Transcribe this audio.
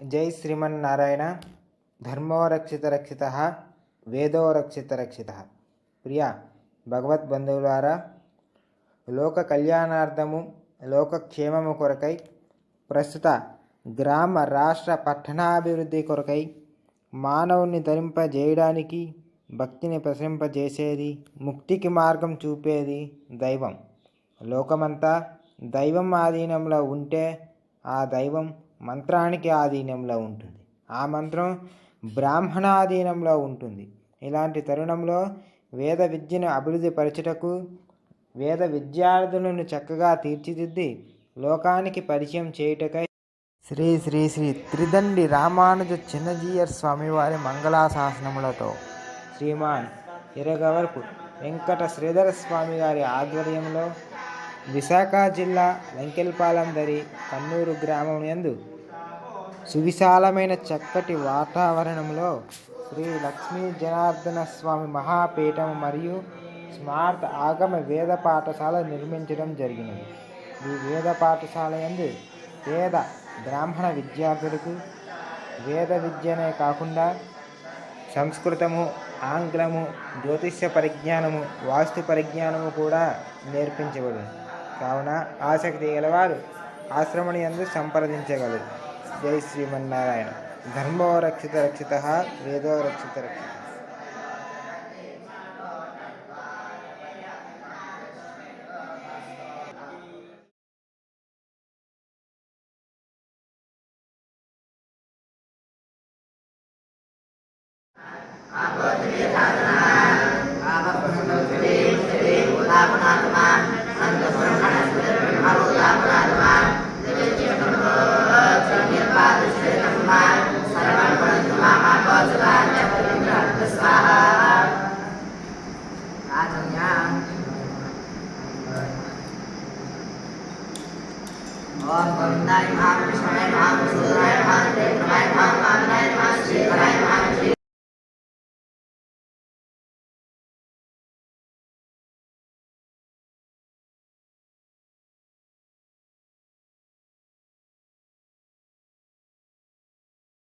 జై శ్రీమన్నారాయణ ధర్మోరక్షిత రక్షిత రక్షిత వేదో రక్షిత రక్షిత ప్రియ భగవద్బంధువులారా లోక కళ్యాణార్థము లోకక్షేమము కొరకై ప్రస్తుత గ్రామ రాష్ట్ర పట్టణాభివృద్ధి కొరకై మానవుని ధరింపజేయడానికి భక్తిని ప్రసరింపజేసేది ముక్తికి మార్గం చూపేది దైవం. లోకమంతా దైవం ఆధీనంలో ఉంటే ఆ దైవం మంత్రానికి ఆధీనంలో ఉంటుంది. ఆ మంత్రం బ్రాహ్మణాధీనంలో ఉంటుంది. ఇలాంటి తరుణంలో వేద విద్యను అభివృద్ధి పరచుటకు వేద విద్యార్థులను చక్కగా తీర్చిదిద్ది లోకానికి పరిచయం చేయుటకై శ్రీ శ్రీ శ్రీ త్రిదండి రామానుజ చిన్నజీయర్ స్వామివారి మంగళాశాసనములతో శ్రీమాన్ ఇరగవరపు వెంకట శ్రీధర స్వామి గారి ఆధ్వర్యంలో విశాఖ జిల్లా వెంకెల్పాలెం దరి కన్నూరు గ్రామం యందు సువిశాలమైన చక్కటి వాతావరణంలో శ్రీ లక్ష్మీ జనార్దన స్వామి మహాపీఠం మరియు స్మార్ట్ ఆగమ వేద పాఠశాల నిర్మించడం జరిగినది. ఈ వేద పాఠశాల యందు పేద బ్రాహ్మణ విద్యార్థులకు వేద విద్యనే కాకుండా సంస్కృతము ఆంగ్లము జ్యోతిష్య పరిజ్ఞానము వాస్తు పరిజ్ఞానము కూడా నేర్పించబడింది కావున ఆసక్తి గలవారు ఆశ్రమని ఎందు సంప్రదించగలరు. జై శ్రీమన్నారాయణ. ధర్మో రక్షిత రక్షిత వేదో రక్షిత రక్షిత. Om Namah Shivaya. Om